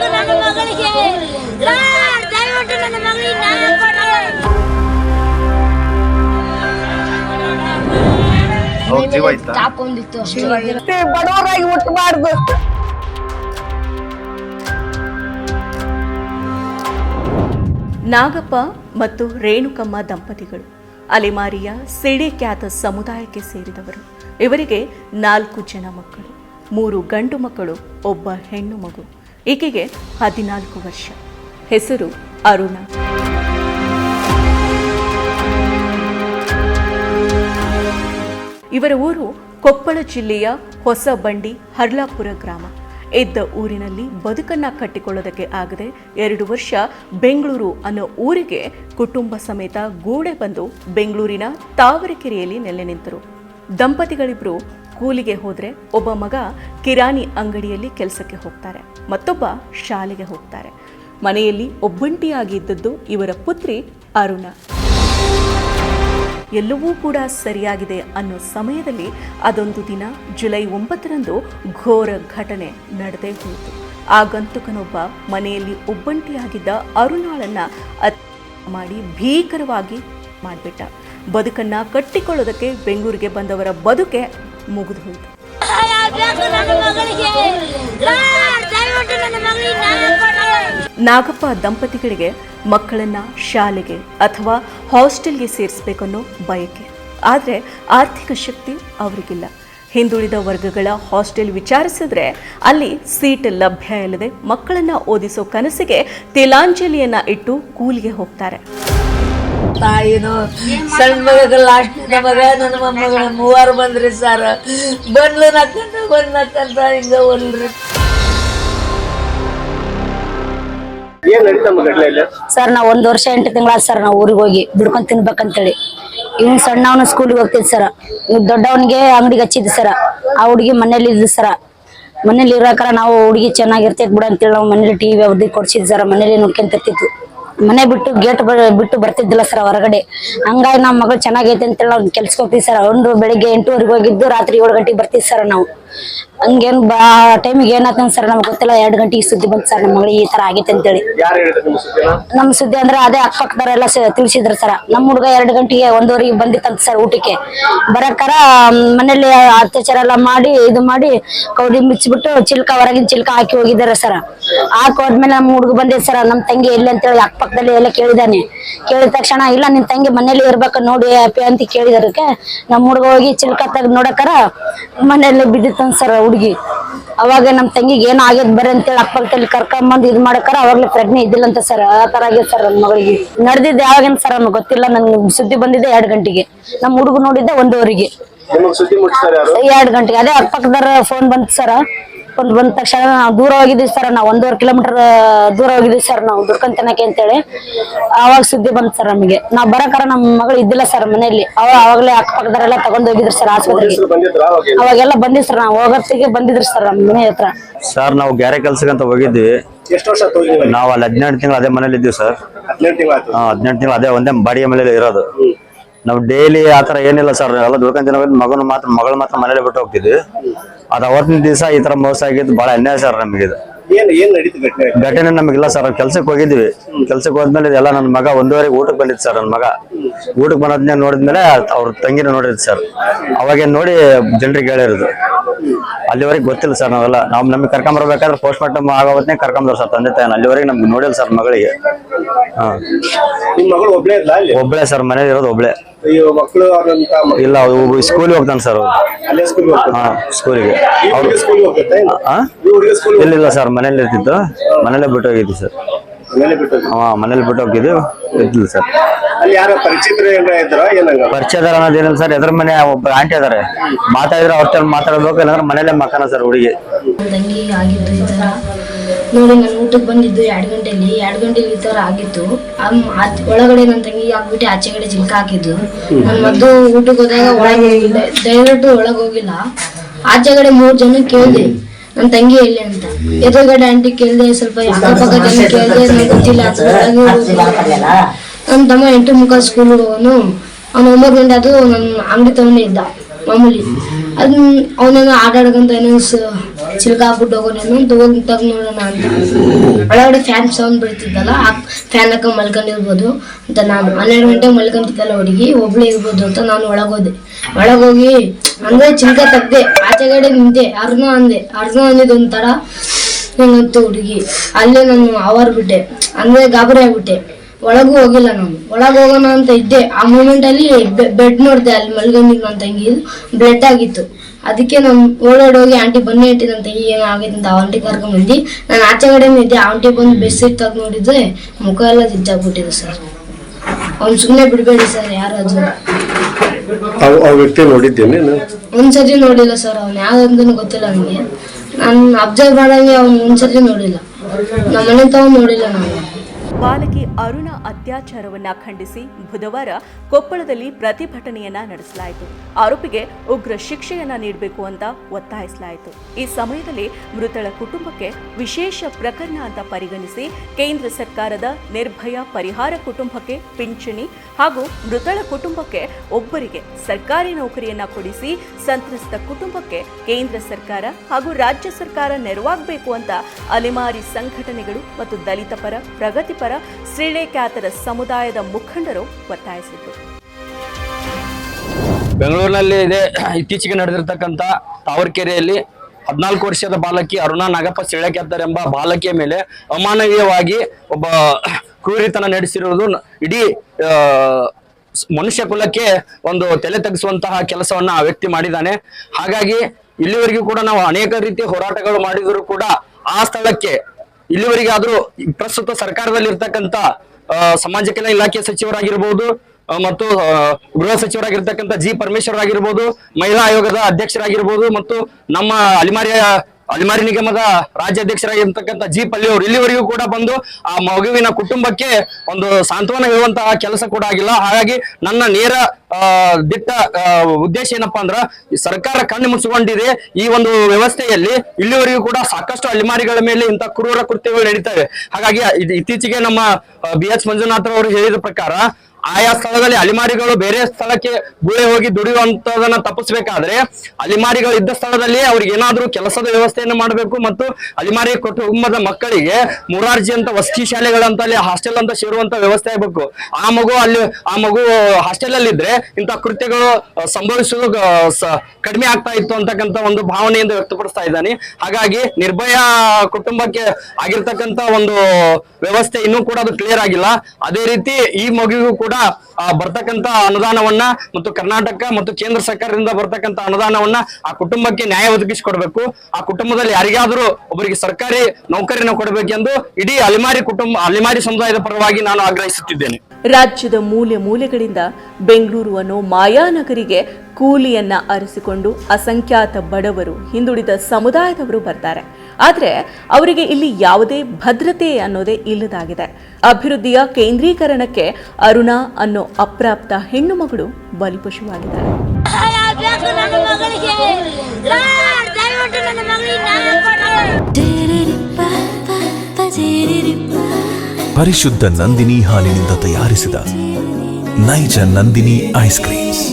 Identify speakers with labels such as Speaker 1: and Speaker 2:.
Speaker 1: ಬೇಕು ನನ್ನ ಮಗಳಿಗೆ? ಸರ್ ದಯವಿಟ್ಟು ನನ್ನ ಮಗಳಿಗೆ ನ್ಯಾಯ ಕೊಡಿ.
Speaker 2: ಅವ್ರ ಜೀವ ಇತ್ತ
Speaker 1: ಟಾಪ್ ಒಂದಿತ್ತು ಅಷ್ಟೇ
Speaker 3: ಬಡವರಾಗಿ ಹುಟ್ಟಬಾರ್ದು.
Speaker 4: ನಾಗಪ್ಪ ಮತ್ತು ರೇಣುಕಮ್ಮ ದಂಪತಿಗಳು ಅಲೆಮಾರಿಯ ಸಿಡಿ ಖ್ಯಾತ ಸಮುದಾಯಕ್ಕೆ ಸೇರಿದವರು. ಇವರಿಗೆ ನಾಲ್ಕು ಜನ ಮಕ್ಕಳು ಮೂರು ಗಂಡು ಮಕ್ಕಳು ಒಬ್ಬ ಹೆಣ್ಣು ಮಗು. ಈಕೆಗೆ ಹದಿನಾಲ್ಕು ವರ್ಷ. ಹೆಸರು ಅರುಣ. ಇವರ ಊರು ಕೊಪ್ಪಳ ಜಿಲ್ಲೆಯ ಹೊಸಬಂಡಿ ಹರ್ಲಾಪುರ ಗ್ರಾಮ. ಇದ್ದ ಊರಿನಲ್ಲಿ ಬದುಕನ್ನ ಕಟ್ಟಿಕೊಳ್ಳೋದಕ್ಕೆ ಆಗದೆ ಎರಡು ವರ್ಷ ಬೆಂಗಳೂರು ಅನ್ನೋ ಊರಿಗೆ ಕುಟುಂಬ ಸಮೇತ ಗೂಡೆ ಬಂದು ಬೆಂಗಳೂರಿನ ತಾವರೆಕೆರೆಯಲ್ಲಿ ನೆಲೆ ನಿಂತರು. ದಂಪತಿಗಳಿಬ್ರು ಕೂಲಿಗೆ ಹೋದ್ರೆ ಒಬ್ಬ ಮಗ ಕಿರಾಣಿ ಅಂಗಡಿಯಲ್ಲಿ ಕೆಲಸಕ್ಕೆ ಹೋಗ್ತಾರೆ, ಮತ್ತೊಬ್ಬ ಶಾಲೆಗೆ ಹೋಗ್ತಾರೆ. ಮನೆಯಲ್ಲಿ ಒಬ್ಬಂಟಿಯಾಗಿ ಇದ್ದದ್ದು ಇವರ ಪುತ್ರಿ ಅರುಣ. ಎಲ್ಲವೂ ಕೂಡ ಸರಿಯಾಗಿದೆ ಅನ್ನೋ ಸಮಯದಲ್ಲಿ ಅದೊಂದು ದಿನ ಜುಲೈ ಒಂಬತ್ತರಂದು ಘೋರ ಘಟನೆ ನಡೆದೇ ಹೋಯಿತು. ಆಗಂತುಕನೊಬ್ಬ ಗಂತುಕನೊಬ್ಬ ಮನೆಯಲ್ಲಿ ಒಬ್ಬಂಟಿಯಾಗಿದ್ದ ಅರುಣಾಳನ್ನ ಮಾಡಿ ಭೀಕರವಾಗಿ ಮಾಡಿಬಿಟ್ಟ. ಬದುಕನ್ನ ಕಟ್ಟಿಕೊಳ್ಳೋದಕ್ಕೆ ಬೆಂಗಳೂರಿಗೆ ಬಂದವರ ಬದುಕೆ ಮುಗಿದು ಹೋಯ್ತು. ನಾಗಪ್ಪ ದಂಪತಿಗಳಿಗೆ ಮಕ್ಕಳನ್ನ ಶಾಲೆಗೆ ಅಥವಾ ಹಾಸ್ಟೆಲ್ಗೆ ಸೇರಿಸಬೇಕನ್ನೋ ಬಯಕೆ. ಆದರೆ ಆರ್ಥಿಕ ಶಕ್ತಿ ಅವರಿಗಿಲ್ಲ. ಹಿಂದುಳಿದ ವರ್ಗಗಳ ಹಾಸ್ಟೆಲ್ ವಿಚಾರಿಸಿದ್ರೆ ಅಲ್ಲಿ ಸೀಟ್ ಲಭ್ಯ ಇಲ್ಲದೆ ಮಕ್ಕಳನ್ನ ಓದಿಸೋ ಕನಸಿಗೆ ತಿಲಾಂಜಲಿಯನ್ನ ಇಟ್ಟು ಕೂಲಿಗೆ ಹೋಗ್ತಾರೆ.
Speaker 3: ತಾಯಿನು ಸಣ್ಣ ಮಗ ಲಾಸ್ಟ್ ಮಗ ನನ್ನ ಮೊಮ್ಮಗಳ ಮೂವರು ಬಂದ್ರಿ ಸರ್. ಬಂದ್ಲು ನಕ್ಕಂತ ಬಂದ್ ನಕ್ಕಂತ ಹಿಂಗ ಒಲ್ರಿ
Speaker 2: ಏನ್ ನಡೀತಮ್ಮ ಘಟನೆ
Speaker 5: ಸರ್ ನಾವು ಒಂದ್ ವರ್ಷ ಎಂಟು ತಿಂಗಳ ಸರ್ ನಾವು ಊರಿಗೆ ಹೋಗಿ ಬಿಡ್ಕೊಂಡ್ ತಿನ್ಬೇಕಂತೇಳಿ. ಇವ್ನು ಸಣ್ಣವನು ಸ್ಕೂಲಿಗೆ ಹೋಗ್ತಿದ್ ಸರ್. ಇವ್ ದೊಡ್ಡವನಿಗೆ ಅಂಗಡಿಗೆ ಹಚ್ಚಿದ್ ಸರ. ಆ ಹುಡುಗಿ ಮನೇಲಿ ಇದ್ದ ಸರ. ಮನೇಲಿ ಇರಾಕರ ನಾವು ಹುಡುಗಿ ಚೆನ್ನಾಗಿರ್ತೈತ್ ಬಿಡ ಅಂತೇಳಿ ನಾವು ಮನೇಲಿ ಟಿವಿ ಅವ್ರಿಗೆ ಕೊಡ್ಸಿದ್ ಸರ್. ಮನೇಲಿ ನೋಡ್ಕೊಂತಿರ್ತಿತ್ತು ಮನೆ ಬಿಟ್ಟು ಗೇಟ್ ಬಿಟ್ಟು ಬರ್ತಿದ್ದಿಲ್ಲ ಸರ್ ಹೊರಗಡೆ. ಹಂಗಾಗಿ ನಮ್ಮ ಮಗಳು ಚೆನ್ನಾಗೈತೆ ಅಂತೇಳಿ ನಾವು ಕೆಲ್ಸಕ್ಕೆ ಹೋಗ್ತೀವಿ ಸರ್ ಅವ್ನು ಬೆಳಿಗ್ಗೆ ಎಂಟೂವರೆಗೆ ಹೋಗಿದ್ದು ರಾತ್ರಿ ಏಳು ಗಂಟೆಗೆ ಬರ್ತೀವಿ ಸರ್ ನಾವು. ಹಂಗೇನ್ ಬಾ ಟೈಮಿಗೆ ಏನಾಗ್ತದ ಸರ್ ನಮ್ಗೆ ಗೊತ್ತಿಲ್ಲ ಎರಡು ಗಂಟೆಗೆ ಸುದ್ದಿ ಬಂತು ಸರ್ ನಮ್ಮ ಮಗಳಿಗೆ ಈ ತರ ಆಗೈತೆ ಅಂತೇಳಿ.
Speaker 2: ಯಾರು ಹೇಳಿದ್ರು ನಿಮ್ಮ ಸುದ್ದಿನ?
Speaker 5: ನಮ್ ಸುದ್ದಿ ಅಂದ್ರೆ ಅದೇ ಅಕ್ಕಪಕ್ಕದವರೆಲ್ಲ ತಿಳಿಸಿದ್ರು ಸರ್ ನಮ್ಮ ಹುಡುಗ ಎರಡು ಗಂಟೆಗೆ ಒಂದೂವರೆಗೆ ಬಂದಿತ್ತಂತ ಸರ್ ಊಟಕ್ಕೆ. ಬರಕ್ಕಾರ ಮನೇಲಿ ಅತ್ಯಾಚಾರ ಎಲ್ಲ ಮಾಡಿ ಇದು ಮಾಡಿ ಕೌಡಿ ಮುಚ್ಚಿಬಿಟ್ಟು ಚಿಲ್ಕ ಹೊರಗಿನ ಚಿಲ್ಕ ಹಾಕಿ ಹೋಗಿದ್ದಾರೆ ಸರ್ ಹಾಕಿ ಹೋದ್ಮೇಲೆ ನಮ್ಮ ಹುಡುಗ ಬಂದಿದೆ ಸರ್ ನಮ್ಮ ತಂಗಿ ಎಲ್ಲಿ ಅಂತೇಳಿ ಅಕ್ಕಪಕ್ಕದಲ್ಲಿ ಎಲ್ಲ ಕೇಳಿದಾನೆ. ಕೇಳಿದ ತಕ್ಷಣ ಇಲ್ಲ ನಿನ್ ತಂಗಿ ಮನೇಲಿ ಇರ್ಬೇಕು ನೋಡಿ ಅಪ್ಪಿ ಅಂತ ಕೇಳಿದಾರಕ್ಕೆ ನಮ್ಮ ಹುಡುಗ ಹೋಗಿ ಚಿಲ್ಕ ತೆಗ್ದು ಮನೆಯಲ್ಲಿ ಮನೇಲಿ ಬಿದ್ದಿತ್ತಂತ ಸರ್ ಹುಡುಗಿ. ಅವಾಗ ನಮ್ಮ ತಂಗಿಗೆ ಏನೋ ಆಗ್ಯದ ಬರ್ರಿ ಅಂತೇಳಿ ಅಕ್ಕಪಕ್ಕದಲ್ಲಿ ಕರ್ಕೊಂಬಂದು ಇದು ಮಾಡಕಾರ ಅವಾಗ್ಲೇ ಪ್ರಜ್ಞೆ ಇದ್ದಿಲ್ಲಂತ ಸರ್ ಆ ತರ ಆಗ್ಯದ ಸರ್ ನನ್ನ ಮಗಳಿಗೆ. ನಡೆದಿದ್ದು ಯಾವಾಗೇನು ಸರ್ ಅವ್ನು ಗೊತ್ತಿಲ್ಲ ನನ್ಗೆ ಸುದ್ದಿ ಬಂದಿದೆ ಎರಡು ಗಂಟೆಗೆ. ನಮ್ಮ ಹುಡುಗ ನೋಡಿದ್ದೆ ಒಂದೂವರೆಗೆ. ಎರಡು ಗಂಟೆಗೆ. ಅದೇ ಅಕ್ಕಪಕ್ಕದವ್ರ ಫೋನ್ ಬಂತು ಸರ. ಫೋನ್ ಬಂದ ತಕ್ಷಣ ನಾವು ದೂರ ಹೋಗಿದ್ವಿ ಸರ್ ನಾವು ಒಂದೂವರೆ ಕಿಲೋಮೀಟರ್ ದೂರ ಹೋಗಿದ್ವಿ ಸರ್ ನಾವು ದುಡ್ಕೊಂತನಕ್ಕೆ ಅಂತೇಳಿ. ಅವಾಗ ಸುದ್ದಿ ಬಂತು ಸರ್ ನಮಗೆ. ನಾವು ಬರಕಾರ ನಮ್ಮ ಮಗಳು ಇದ್ದಿಲ್ಲ ಸರ್ ಮನೆಯಲ್ಲಿ. ಅವಾಗ ಅವಾಗಲೇ ಅಕ್ಕಪಕ್ಕದವರೆಲ್ಲ ತಗೊಂಡು ಹೋಗಿದ್ರು ಸರ್ ಆಸ್ಪತ್ರೆಗೆ.
Speaker 2: ಅವಾಗ
Speaker 5: ಅವಾಗೆಲ್ಲ ಬಂದಿವಿ ಸರ್ ನಾವು ಹೋಗೋತ್ತಿಗೆ ಬಂದಿದ್ರು ಸರ್ ನಮ್ಮ ಮನೆ ಹತ್ರ.
Speaker 6: ಸರ್ ನಾವು ಗ್ಯಾರೆ ಕೆಲ್ಸಕ್ಕಂತ ಹೋಗಿದ್ವಿ.
Speaker 2: ಎಷ್ಟು ವರ್ಷ ಆಯ್ತು ನಾವು
Speaker 6: ಅಲ್ಲಿ ಹದಿನೆಂಟು ತಿಂಗಳು ಅದೇ ಮನೇಲಿ ಇದ್ದೀವಿ ಸರ್.
Speaker 2: ಹದಿನೆಂಟು
Speaker 6: ತಿಂಗಳು ಅದೇ ಒಂದೇ ಬಾಡಿಗೆ ಮನೇಲಿ ಇರೋದು. ನಾವು ಡೈಲಿ ಆತರ ಏನಿಲ್ಲ ಸರ್ ಎಲ್ಲ ದುಡ್ಕೊಂಡ್ ತಿನ್ನೋ ಮಗನ ಮಾತ್ರ ಮಗಳು ಮಾತ್ರ ಮನೇಲಿ ಬಿಟ್ಟು ಹೋಗ್ತಿದ್ವಿ. ಅದ್ ಅವತ್ತಿನ ದಿವಸ ಈ ತರ ಮೋಸ ಆಗಿದ್ದು ಬಹಳ ಅನ್ಯಾಯ ಸರ್ ನಮಗೆ ಇದು.
Speaker 2: ಘಟನೆ?
Speaker 6: ನಮಗಿಲ್ಲ ಸರ್ ಕೆಲ್ಸಕ್ಕೆ ಹೋಗಿದ್ವಿ. ಕೆಲ್ಸಕ್ಕೆ ಹೋದ್ಮೇಲೆ ಇದೆಲ್ಲ ನನ್ನ ಮಗ ಒಂದೂವರೆ ಊಟಕ್ಕೆ ಬಂದಿತ್ತು ಸರ್ ನನ್ನ ಮಗ. ಊಟಕ್ಕೆ ಬರೋದನ್ನ ನೋಡಿದ್ಮೇಲೆ ಅವ್ರ ತಂಗಿನ ನೋಡಿದ್ ಸರ್ ಅವಾಗ ನೋಡಿ ಜನರಿಗೆ ಹೇಳಿರೋದು. ಅಲ್ಲಿವರೆಗೆ ಗೊತ್ತಿಲ್ಲ ಸರ್ ನಾವೆಲ್ಲ. ನಾವು ನಮಗೆ ಕರ್ಕೊಂಬರ್ಬೇಕಾದ್ರೆ ಪೋಸ್ಟ್ ಮಾರ್ಟಮ್ ಆಗೋವತ್ತೇ ಕರ್ಕೊಂಬರ್ ಸರ್ ತಂದೆ ತಾಯಿ ಅಲ್ಲಿವರೆಗೆ ನಮ್ಗೆ ನೋಡಿಲ್ಲ ಸರ್ ಮಗಳಿಗೆ.
Speaker 2: ನಿಮ್ ಮಗಳು ಒಬ್ಳೇ ಇದ್ಲ ಅಲ್ಲಿ?
Speaker 6: ಒಬ್ಳೆ ಸರ್ ಮನೇಲಿ ಇರೋದು ಒಬ್ಳೆ.
Speaker 2: ಅಯ್ಯೋ ಮಕ್ಕಳು ಅವ್ರಂತ
Speaker 6: ಇಲ್ಲ ಸ್ಕೂಲಿಗೆ ಹೋಗ್ತಾನೆ ಸರ್
Speaker 2: ಅಲ್ಲೇ ಸ್ಕೂಲ್ ಹೋಗ್ತಾರೆ?
Speaker 6: ಹಾ ಸ್ಕೂಲಿಗೆ
Speaker 2: ಸ್ಕೂಲ್ ಹೋಗ್ತೈತೆ ಹುಡುಗ ಸ್ಕೂಲ್
Speaker 6: ಇಲ್ಲ ಇಲ್ಲ ಸರ್ ಮನೇಲಿ ಇರ್ತಿತ್ತು. ಮನೇಲೆ ಬಿಟ್ಟು ಹೋಗಿದ್ವಿ ಸರ್.
Speaker 2: ಮೇಲೆ ಬಿಟ್ಟು
Speaker 6: ಹಾ ಮನೇಲಿ ಬಿಟ್ಟು ಹೋಗಿದ್ದು ಇರ್ತಿಲ್ಲ ಸರ್.
Speaker 2: ಅಲ್ಲಿ ಯಾರ ಪರಿಚಿತರು ಏನಾರ ಇದ್ರ ಏನಂಗ?
Speaker 6: ಪರಿಚಯದಾರ ಅನ್ನೋದೇನಿಲ್ಲ ಸರ್ ಎದ್ರ ಮನೆ ಒಬ್ಬ ಆಂಟಿ ಅದಾರೆ ಮಾತಾಡಿದ್ರೆ ಅವ್ರ ಮಾತಾಡ್ಬೇಕು ಇಲ್ಲಾಂದ್ರೆ ಮನೇಲೆ ಮಕ್ಕನ ಸರ್ ಹುಡುಗಿ.
Speaker 7: ನೋಡಿ ನಾನು ಊಟಕ್ಕೆ ಬಂದಿದ್ದು ಎರಡು ಗಂಟೆಯಲ್ಲಿ. ಎರಡು ಗಂಟೆಗೆ ಈ ಥರ ಆಗಿತ್ತು. ಒಳಗಡೆ ನನ್ನ ತಂಗಿ ಹಾಕ್ಬಿಟ್ಟು ಆಚೆ ಕಡೆ ಚಿಲ್ಕ ಹಾಕಿದ್ದು. ನನ್ನ ಮದ್ದು ಊಟಕ್ಕೆ ಹೋದಾಗ ಒಳಗೆ ದಯವಿಟ್ಟು ಒಳಗೆ ಹೋಗಿಲ್ಲ. ಆಚೆ ಕಡೆ ಮೂರು ಜನ ಕೇಳಿದೆ. ನನ್ನ ತಂಗಿ ಎಲ್ಲಿ ಅಂತ. ಎದುರುಗಡೆ ಆಂಟಿ ಕೇಳಿದೆ, ಸ್ವಲ್ಪ ಅಕ್ಕಪಕ್ಕ ಜನ ಕೇಳಿದೆ ನನಗೆ ಗೊತ್ತಿಲ್ಲ. ನನ್ನ ತಮ್ಮ ಎಂಟು ಮುಖ ಸ್ಕೂಲ್ ಹೋಗೋನು ಅವ್ನು ಒಂಬತ್ತು ಗಂಟೆ ಅದು ನನ್ನ ಅಂಗಡಿ ತಗೊಂಡೇ ಇದ್ದ, ಮಾಮೂಲಿ. ಅದನ್ನ ಅವನೇನೋ ಆಟ ಆಡ್ಕೊಂತ ಏನೋ ಚಿಲ್ಕ ಹಾಕ್ಬಿಟ್ಟು ಹೋಗೋಣ ಹೋಗಿ ತೆಗ್ದು ನೋಡೋಣ ಅಂತ. ಒಳಗಡೆ ಫ್ಯಾನ್ ಸೌಂಡ್ ಬಿಡ್ತಿದ್ದಲ್ಲ ಆ ಫ್ಯಾನ್ ಹಾಕ ಮಲ್ಕೊಂಡಿರ್ಬೋದು ಅಂತ ನಾನು. ಹನ್ನೆರಡು ಗಂಟೆಗೆ ಮಲ್ಕೊಂಡಿದ್ದಲ್ಲ ಹುಡುಗಿ, ಒಬ್ಳೆ ಇರ್ಬೋದು ಅಂತ ನಾನು ಒಳಗೋದೆ. ಒಳಗೋಗಿ, ಅಂದ್ರೆ ಚಿಲ್ಕ ತೆಗ್ದೆ, ಆಚೆಗಡೆ ನಿಂತೆ, ಅರ್ನ ಅಂದೆ. ಅರ್ನ ಅಂದಿದ್ದು ಒಂಥರ ಹಿಂಗಂತು ಹುಡುಗಿ. ಅಲ್ಲೇ ನಾನು ಅವರ್ ಬಿಟ್ಟೆ ಅಂದ್ರೆ ಗಾಬರಿ ಆಗ್ಬಿಟ್ಟೆ. ಒಳಗೂ ಹೋಗಿಲ್ಲ ನಾನು. ಒಳಗೆ ಹೋಗೋಣ ಅಂತ ಇದ್ದೆ. ಆ ಮೂಮೆಂಟಲ್ಲಿ ಬೆಡ್ ನೋಡಿದೆ, ಅಲ್ಲಿ ಮಲ್ಕೊಂಡಿದ್ದು ನನ್ನ ತಂಗಿ ಬ್ಲಡ್ ಆಗಿತ್ತು. ಅದಕ್ಕೆ ನಾನು ಓಡಾಡೋಗಿ ಆಂಟಿ ಬನ್ನಿ ತಂಗಿ ಏನೋ ಆಗೈತೆ ಅಂತ ಆಂಟಿ ಕರ್ಕೊಂಡ್ ಬಂದಿ ನಾನು ಆಚೆ ಕಡೆ ಇದ್ದೆ ಆಂಟಿ ಬಂದು ಬೆಡ್ಶೀಟ್ ತಗ್ ನೋಡಿದ್ರೆ ಮುಖ ಎಲ್ಲ ಜಿಜ್ಜಾಗ್ಬಿಟ್ಟಿದೆ ಸರ್. ಅವ್ನು ಸುಮ್ಮನೆ ಬಿಡಬೇಡಿ ಸರ್ ಯಾರಾದ್ರು
Speaker 2: ಅವ್ ಆ ವ್ಯಕ್ತಿ ನೋಡಿದ್ದೇನೆ
Speaker 7: ಒಂದ್ಸರಿ ನೋಡಿಲ್ಲ ಸರ್ ಅವ್ನು ಯಾವ್ದಂತನೂ ಗೊತ್ತಿಲ್ಲ ನನಗೆ ನಾನು ಅಬ್ಸರ್ವ್ ಮಾಡಂಗೆ ಅವ್ನು ಒಂದ್ಸರಿ ನೋಡಿಲ್ಲ. ನಮ್ಮ ಮನೆ ತಾವು ನೋಡಿಲ್ಲ ನಾನು
Speaker 4: ಬಾಲಕಿ ಅರುಣ ಅತ್ಯಾಚಾರವನ್ನ ಖಂಡಿಸಿ ಬುಧವಾರ ಕೊಪ್ಪಳದಲ್ಲಿ ಪ್ರತಿಭಟನೆಯನ್ನ ನಡೆಸಲಾಯಿತು. ಆರೋಪಿಗೆ ಉಗ್ರ ಶಿಕ್ಷೆಯನ್ನ ನೀಡಬೇಕು ಅಂತ ಒತ್ತಾಯಿಸಲಾಯಿತು. ಈ ಸಮಯದಲ್ಲಿ ಮೃತಳ ಕುಟುಂಬಕ್ಕೆ ವಿಶೇಷ ಪ್ರಕರಣ ಅಂತ ಪರಿಗಣಿಸಿ ಕೇಂದ್ರ ಸರ್ಕಾರದ ನಿರ್ಭಯ ಪರಿಹಾರ ಕುಟುಂಬಕ್ಕೆ ಪಿಂಚಣಿ ಹಾಗೂ ಮೃತಳ ಕುಟುಂಬಕ್ಕೆ ಒಬ್ಬರಿಗೆ ಸರ್ಕಾರಿ ನೌಕರಿಯನ್ನ ಕೊಡಿಸಿ ಸಂತ್ರಸ್ತ ಕುಟುಂಬಕ್ಕೆ ಕೇಂದ್ರ ಸರ್ಕಾರ ಹಾಗೂ ರಾಜ್ಯ ಸರ್ಕಾರ ನೆರವಾಗಬೇಕು ಅಂತ ಅಲೆಮಾರಿ ಸಂಘಟನೆಗಳು ಮತ್ತು ದಲಿತ ಪರ ಪ್ರಗತಿಪರ ಖ್ಯಾತರ ಸಮುದಾಯದ ಮುಖಂಡರು ಒತ್ತಾಯಿಸಿದ್ದರು
Speaker 8: ಬೆಂಗಳೂರಿನಲ್ಲಿ ಇದೆ. ಇತ್ತೀಚೆಗೆ ನಡೆದಿರತಕ್ಕಂಥ ತಾವರ್ಕೆರೆಯಲ್ಲಿ ಹದಿನಾಲ್ಕು ವರ್ಷದ ಬಾಲಕಿ ಅರುಣಾ ನಾಗಪ್ಪ ಸಿಳಕ್ಯಾತರ್ ಎಂಬ ಬಾಲಕಿಯ ಮೇಲೆ ಅಮಾನವೀಯವಾಗಿ ಒಬ್ಬ ಕ್ರೂರಿತನ ನಡೆಸಿರುವುದು ಇಡೀ ಮನುಷ್ಯ ಕುಲಕ್ಕೆ ಒಂದು ತಲೆ ತಗ್ಗಿಸುವಂತಹ ಕೆಲಸವನ್ನ ಆ ವ್ಯಕ್ತಿ ಮಾಡಿದ್ದಾನೆ. ಹಾಗಾಗಿ ಇಲ್ಲಿವರೆಗೂ ಕೂಡ ನಾವು ಅನೇಕ ರೀತಿಯ ಹೋರಾಟಗಳು ಮಾಡಿದರೂ ಕೂಡ ಆ ಸ್ಥಳಕ್ಕೆ ಇಲ್ಲಿವರೆಗಾದ್ರೂ ಆದ್ರೂ ಪ್ರಸ್ತುತ ಸರ್ಕಾರದಲ್ಲಿ ಇರ್ತಕ್ಕಂಥ ಸಮಾಜ ಕಲ್ಯಾಣ ಇಲಾಖೆ ಸಚಿವರಾಗಿರ್ಬೋದು ಮತ್ತು ಗೃಹ ಸಚಿವರಾಗಿರ್ತಕ್ಕಂಥ ಜಿ ಪರಮೇಶ್ವರ್ ಆಗಿರ್ಬೋದು, ಮಹಿಳಾ ಆಯೋಗದ ಅಧ್ಯಕ್ಷರಾಗಿರ್ಬೋದು, ಮತ್ತು ನಮ್ಮ ಅಲಿಮಾರಿಯ ಅಲಿಮಾರಿ ನಿಗಮದ ರಾಜ್ಯಾಧ್ಯಕ್ಷರಾಗಿರ್ತಕ್ಕಂಥ ಜಿ ಪಲ್ಲಿ ಅವರು ಇಲ್ಲಿವರೆಗೂ ಕೂಡ ಬಂದು ಆ ಮಗುವಿನ ಕುಟುಂಬಕ್ಕೆ ಒಂದು ಸಾಂತ್ವನ ಹೇಳುವಂತಹ ಕೆಲಸ ಕೂಡ ಆಗಿಲ್ಲ. ಹಾಗಾಗಿ ನನ್ನ ನೇರ ದಿಟ್ಟ ಉದ್ದೇಶ ಏನಪ್ಪಾ ಅಂದ್ರ ಸರ್ಕಾರ ಕಣ್ಣು ಮುಚ್ಚಿಕೊಂಡಿದೆ. ಈ ಒಂದು ವ್ಯವಸ್ಥೆಯಲ್ಲಿ ಇಲ್ಲಿವರೆಗೂ ಕೂಡ ಸಾಕಷ್ಟು ಅಲೆಮಾರಿಗಳ ಮೇಲೆ ಇಂತಹ ಕ್ರೂರ ಕೃತ್ಯಗಳು ನಡೀತವೆ. ಹಾಗಾಗಿ ಇತ್ತೀಚೆಗೆ ನಮ್ಮ ಬಿ ಎಚ್ ಮಂಜುನಾಥ್ ಅವರು ಹೇಳಿದ ಪ್ರಕಾರ ಆಯಾ ಸ್ಥಳದಲ್ಲಿ ಅಲಿಮಾರಿಗಳು ಬೇರೆ ಸ್ಥಳಕ್ಕೆ ಗುಳೆ ಹೋಗಿ ದುಡಿಯುವಂತದನ್ನ ತಪ್ಪಿಸ್ಬೇಕಾದ್ರೆ ಅಲಿಮಾರಿಗಳು ಇದ್ದ ಸ್ಥಳದಲ್ಲಿ ಅವ್ರಿಗೆ ಏನಾದ್ರೂ ಕೆಲಸದ ವ್ಯವಸ್ಥೆಯನ್ನು ಮಾಡಬೇಕು ಮತ್ತು ಅಲಿಮಾರಿ ಕುಟುಂಬದ ಮಕ್ಕಳಿಗೆ ಮುರಾರ್ಜಿ ಅಂತ ವಸತಿ ಶಾಲೆಗಳಂತ ಅಲ್ಲಿ ಹಾಸ್ಟೆಲ್ ಅಂತ ಸೇರುವಂತ ವ್ಯವಸ್ಥೆ ಆಗಬೇಕು. ಆ ಮಗು ಅಲ್ಲಿ, ಆ ಮಗು ಹಾಸ್ಟೆಲ್ ಅಲ್ಲಿ ಇದ್ರೆ ಇಂತಹ ಕೃತ್ಯಗಳು ಸಂಭವಿಸುವುದು ಕಡಿಮೆ ಆಗ್ತಾ ಇತ್ತು ಅಂತಕ್ಕಂಥ ಒಂದು ಭಾವನೆಯಿಂದ ವ್ಯಕ್ತಪಡಿಸ್ತಾ ಇದ್ದಾನೆ. ಹಾಗಾಗಿ ನಿರ್ಭಯ ಕುಟುಂಬಕ್ಕೆ ಆಗಿರ್ತಕ್ಕಂತ ಒಂದು ವ್ಯವಸ್ಥೆ ಇನ್ನೂ ಕೂಡ ಅದು ಕ್ಲಿಯರ್ ಆಗಿಲ್ಲ. ಅದೇ ರೀತಿ ಈ ಮಗುವಿಗೂ ಕೂಡ ಆ, ಬರ್ತಕ್ಕಂತ ಅನುದಾನವನ್ನ ಮತ್ತು ಕರ್ನಾಟಕ ಮತ್ತು ಕೇಂದ್ರ ಸರ್ಕಾರದಿಂದ ಬರ್ತಕ್ಕಂತ ಅನುದಾನವನ್ನ ಆ ಕುಟುಂಬಕ್ಕೆ ನ್ಯಾಯ ಒದಗಿಸಿಕೊಡ್ಬೇಕು. ಆ ಕುಟುಂಬದಲ್ಲಿ ಯಾರಿಗಾದ್ರೂ ಒಬ್ಬರಿಗೆ ಸರ್ಕಾರಿ ನೌಕರಿನ ಕೊಡಬೇಕೆಂದು ಇಡೀ ಅಲಿಮಾರಿ ಕುಟುಂಬ ಅಲಿಮಾರಿ ಸಮುದಾಯದ ಪರವಾಗಿ ನಾನು ಆಗ್ರಹಿಸುತ್ತಿದ್ದೇನೆ.
Speaker 4: ರಾಜ್ಯದ ಮೂಲೆ ಮೂಲೆಗಳಿಂದ ಬೆಂಗಳೂರು ಅನ್ನೋ ಮಾಯಾನಗರಿಗೆ ಕೂಲಿಯನ್ನ ಅರಸಿಕೊಂಡು ಅಸಂಖ್ಯಾತ ಬಡವರು ಹಿಂದುಳಿದ ಸಮುದಾಯದವರು ಬರ್ತಾರೆ. ಆದರೆ ಅವರಿಗೆ ಇಲ್ಲಿ ಯಾವುದೇ ಭದ್ರತೆ ಅನ್ನೋದೇ ಇಲ್ಲದಾಗಿದೆ. ಅಭಿವೃದ್ಧಿಯ ಕೇಂದ್ರೀಕರಣಕ್ಕೆ ಅರುಣ ಅನ್ನೋ ಅಪ್ರಾಪ್ತ ಹೆಣ್ಣು ಮಗಳು
Speaker 1: ಕೊಡಿ
Speaker 9: ಪರಿಶುದ್ಧ ನಂದಿನಿ ಹಾಲಿನಿಂದ ತಯಾರಿಸಿದ ನೈಜ ನಂದಿನಿ ಐಸ್ ಕ್ರೀಮ್ಸ್.